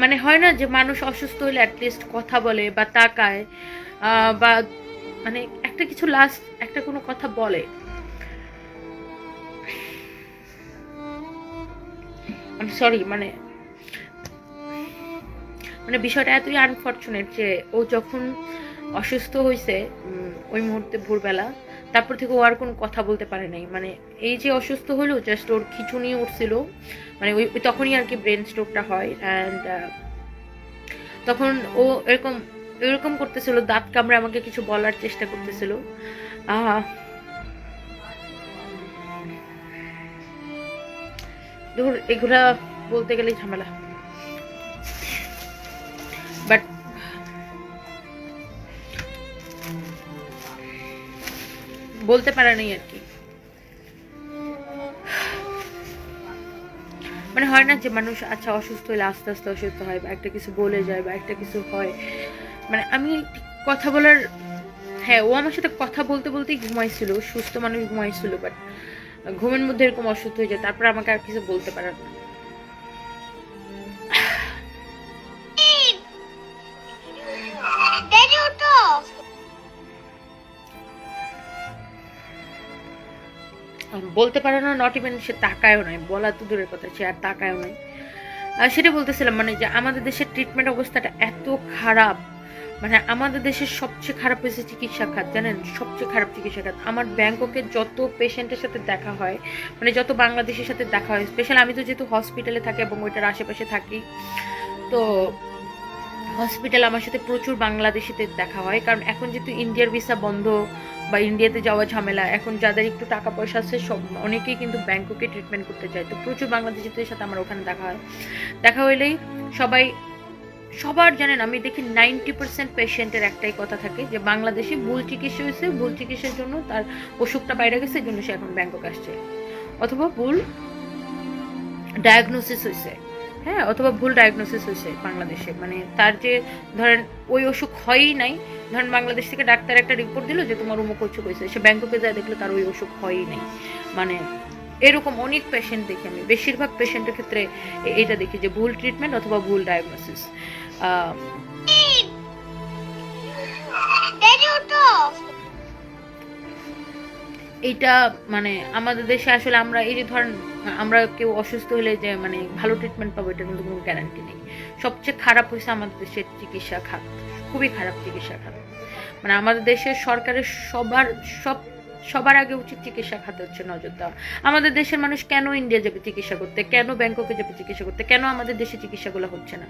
মানে হয় না যে মানুষ অসুস্থ হলে অ্যাটলিস্ট কথা বলে বা তাকায় বা মানে একটা কিছু লাস্ট একটা কোনো কথা বলে। সরি মানে মানে বিষয়টা এতই আনফর্চুনেট যে ও যখন অসুস্থ হয়েছে ওই মুহূর্তে ভোরবেলা তারপর থেকে ও আর কোনো কথা বলতে পারে নাই। মানে এই যে অসুস্থ হলো জাস্ট ওর খিচুনি উঠছিল। মানে ওই তখনই আর কি ব্রেন স্ট্রোকটা হয় অ্যান্ড তখন ও এরকম এরকম করতেছিল, দাঁত কামড়ে আমাকে কিছু বলার চেষ্টা করতেছিল। ধর, এগুলা বলতে গেলেই ঝামেলা। বলতে পারে নেই আর কি। মানে হয় না যে মানুষ আচ্ছা অসুস্থ হলে আস্তে আস্তে অসুস্থ হয় বা একটা কিছু বলে যায় বা একটা কিছু হয়। মানে আমি কথা বলার হ্যাঁ ও আমার সাথে কথা বলতে বলতেই ঘুমাইছিল, সুস্থ মানুষ ঘুমাইছিল বাট ঘুমের মধ্যে এরকম অসুস্থ হয়ে যায়, তারপর আমাকে আর কিছু বলতে পারে না। বলতে পারে না নট ইভেন সে তাকায়ও নাই, বলা তো দূরের কথা, সে আর তাকায়ও আর সেটা বলতেছিলাম মানে যে আমাদের দেশের ট্রিটমেন্ট অবস্থাটা এত খারাপ মানে আমাদের দেশের সবচেয়ে খারাপ হয়েছে চিকিৎসা খাত, জানেন? সবচেয়ে খারাপ চিকিৎসা খাত। আমার ব্যাংককে যত পেশেন্টের সাথে দেখা হয় মানে যত বাংলাদেশের সাথে দেখা হয় স্পেশাল আমি তো যেহেতু হসপিটালে থাকি এবং ওইটার আশেপাশে থাকি, তো হসপিটাল আমার সাথে প্রচুর বাংলাদেশিতে দেখা হয়। কারণ এখন যেহেতু ইন্ডিয়ার ভিসা বন্ধ বা ইন্ডিয়াতে যাওয়া ঝামেলা, এখন যাদের একটু টাকা পয়সা আছে, সব অনেকেই কিন্তু ব্যাংককে ট্রিটমেন্ট করতে চায়। তো প্রচুর বাংলাদেশিদের সাথে আমার ওখানে দেখা হয়। দেখা হইলেই সবাই, সবার জানেন আমি দেখি নাইনটি পার্সেন্ট পেশেন্টের একটাই কথা থাকে যে বাংলাদেশে ভুল চিকিৎসা হয়েছে, ভুল চিকিৎসার জন্য তার অসুখটা বাইরে গেছে, এই জন্য সে এখন ব্যাংকক আসছে। অথবা ভুল ডায়াগনোসিস হয়েছে। হ্যাঁ অথবা ভুল ডায়াগনোসিস হয়েছে বাংলাদেশে। মানে তার যে ধরেন ওই অসুখ হয়ই নাই, ধরেন বাংলাদেশ থেকে ডাক্তার একটা রিপোর্ট দিল যে তোমার অমুক অসুখ হয়েছে, সে ব্যাংককে যায় দেখল তার ওই অসুখ হয়ই নাই। মানে এরকম অনেক পেশেন্ট দেখি আমি। বেশিরভাগ পেশেন্টের ক্ষেত্রে এটা দেখি যে ভুল ট্রিটমেন্ট অথবা ভুল ডায়াগনোসিস এইটা মানে আমাদের দেশে আসলে আমরা এই যে ধরেন, আমরা কেউ অসুস্থ হলে যে মানে ভালো ট্রিটমেন্ট পাবো, এটা কিন্তু কোনো গ্যারান্টি নেই। সবচেয়ে খারাপ হয়েছে আমাদের দেশের চিকিৎসা খাত, খুবই খারাপ চিকিৎসা খাত। মানে আমাদের দেশের সরকারের সবার, সব, সবার আগে উচিত চিকিৎসা খাতে হচ্ছে নজর দেওয়া। আমাদের দেশের মানুষ কেন ইন্ডিয়া যাবে চিকিৎসা করতে? কেন ব্যাংককে যাবে চিকিৎসা করতে? কেন আমাদের দেশে চিকিৎসাগুলো হচ্ছে না?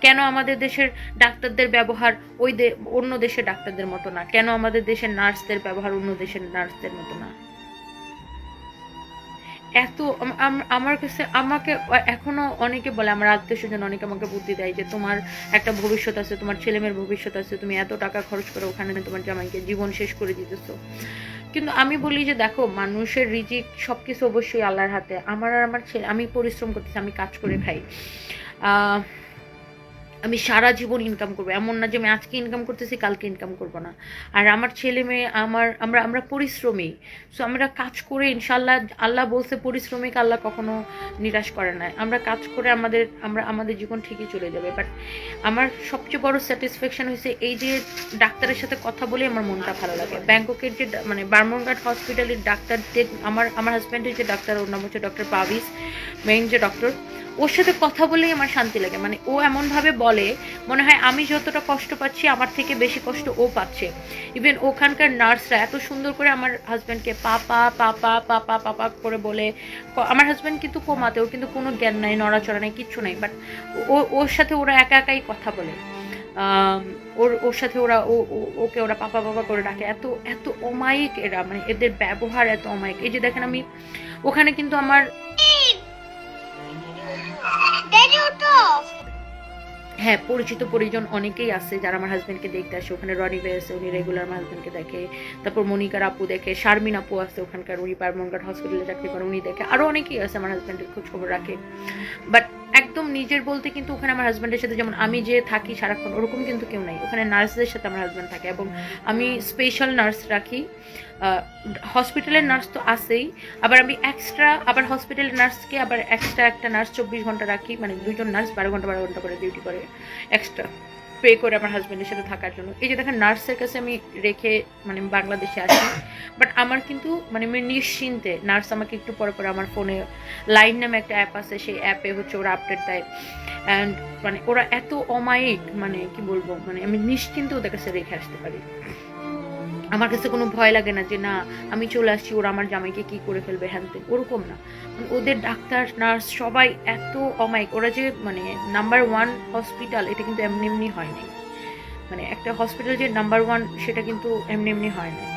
কেন আমাদের দেশের ডাক্তারদের ব্যবহার ওই অন্য দেশের ডাক্তারদের মতো না? কেন আমাদের দেশের নার্সদের ব্যবহার অন্য দেশের নার্সদের মতো না? এত আম- আম- আমার কাছে, আমাকে, এখনও অনেকে বলে, আমার আত্মীয় স্বজন অনেকে আমাকে বুদ্ধি দেয় যে তোমার একটা ভবিষ্যৎ আছে, তোমার ছেলেমেয়ের ভবিষ্যৎ আছে, তুমি এত টাকা খরচ করে ওখানে তোমার জামাইকে জীবন শেষ করে দিতেছো। কিন্তু আমি বলি যে দেখো, মানুষের রিজিক সবকিছু অবশ্যই আল্লাহর হাতে। আমার আর আমার ছেলে, আমি পরিশ্রম করতেছি, আমি কাজ করে খাই। আমি সারা জীবন ইনকাম করব। এমন না যে আমি আজকে ইনকাম করতেছি কালকে ইনকাম করব না। আর আমার ছেলে মেয়ে আমার আমরা আমরা পরিশ্রমী। সো আমরা কাজ করে ইনশাল্লাহ আল্লাহ বলছে পরিশ্রমিক আল্লাহ কখনো নিরাশ করে না। আমরা কাজ করে আমাদের আমরা আমাদের জীবন ঠিকই চলে যাবে। বাট আমার সবচেয়ে বড় স্যাটিসফ্যাকশন হয়েছে এই যে ডাক্তারের সাথে কথা বলে আমার মনটা ভালো লাগে। ব্যাংককের যে মানে বার্মনঘাট হসপিটালের ডাক্তার যে আমার আমার হাজব্যান্ডের যে ডাক্তার ওর নাম হচ্ছে ডক্টর পাভিস মেইন যে ডক্টর ওর সাথে কথা বলেই আমার শান্তি লাগে। মানে ও এমনভাবে বলে, মনে হয় আমি যতটা কষ্ট পাচ্ছি, আমার থেকে বেশি কষ্ট ও পাচ্ছে। ইভেন ওখানকার নার্সরা এত সুন্দর করে আমার হাজব্যান্ডকে পাপা পাপা পাপা পাপা করে বলে। আমার হাজব্যান্ড কিন্তু কমাতে, ওর কিন্তু কোনো জ্ঞান নাই, নড়াচড়া নাই, কিচ্ছু নাই। বাট ও, ওর সাথে ওরা একা একাই কথা বলে। ওর ওর সাথে ওরা, ও ওকে ওরা পাপা পাপা করে ডাকে। এত এত অমায়িক এরা মানে এদের ব্যবহার এত অমায়িক। এই যে দেখেন আমি, ওখানে কিন্তু আমার হ্যাঁ পরিচিত পরিজন অনেকেই আছে যারা আমার হাজব্যান্ডকে দেখতে আসে। ওখানে রনি ভাই আছে, উনি রেগুলার আমার হাজবেন্ডকে দেখে। তারপর মনিকার আপু দেখে, শারমিন আপু আছে ওখানকার, উনি পারমনঘাট হসপিটালে চাকরি করে, উনি দেখে। আরও অনেকেই আছে আমার হাজবেন্ডের খোঁজ খবর রাখে। বাট একদম নিজের বলতে কিন্তু ওখানে আমার হাজব্যান্ডের সাথে যেমন আমি যে থাকি সারাক্ষণ, ওরকম কিন্তু কেউ নাই। ওখানে নার্সদের সাথে আমার হাজব্যান্ড থাকে এবং আমি স্পেশাল নার্স রাখি। হসপিটালের নার্স তো আছেই। আবার আমি এক্সট্রা আবার হসপিটালের নার্সকে আবার এক্সট্রা একটা নার্স চব্বিশ ঘণ্টা রাখি। মানে দুজন নার্স বারো ঘণ্টা বারো ঘণ্টা করে ডিউটি করে এক্সট্রা পে করে আমার হাজব্যান্ডের সাথে থাকার জন্য। এই যে দেখেন, নার্সের কাছে আমি রেখে মানে বাংলাদেশে আসি। বাট আমার কিন্তু মানে আমি নিশ্চিন্তে, নার্স আমাকে একটু পরে পরে আমার ফোনে লাইন নামে একটা অ্যাপ আছে, সেই অ্যাপে হচ্ছে ওরা আপডেট দেয়। অ্যান্ড মানে ওরা এত অমায়িক মানে কি বলব মানে আমি নিশ্চিন্তে ওদের কাছে রেখে আসতে পারি। আমার কাছে কোনো ভয় লাগে না যে না, আমি চলে আসছি, ওরা আমার জামাইকে কি করে ফেলবে, হ্যান তেন ওরকম না। মানে ওদের ডাক্তার, নার্স সবাই এত অমায়িক, ওরা যে মানে নাম্বার ওয়ান হসপিটাল এটা কিন্তু এমনি এমনি হয় নাই। মানে একটা হসপিটাল যে নাম্বার ওয়ান সেটা কিন্তু এমনি এমনি হয় না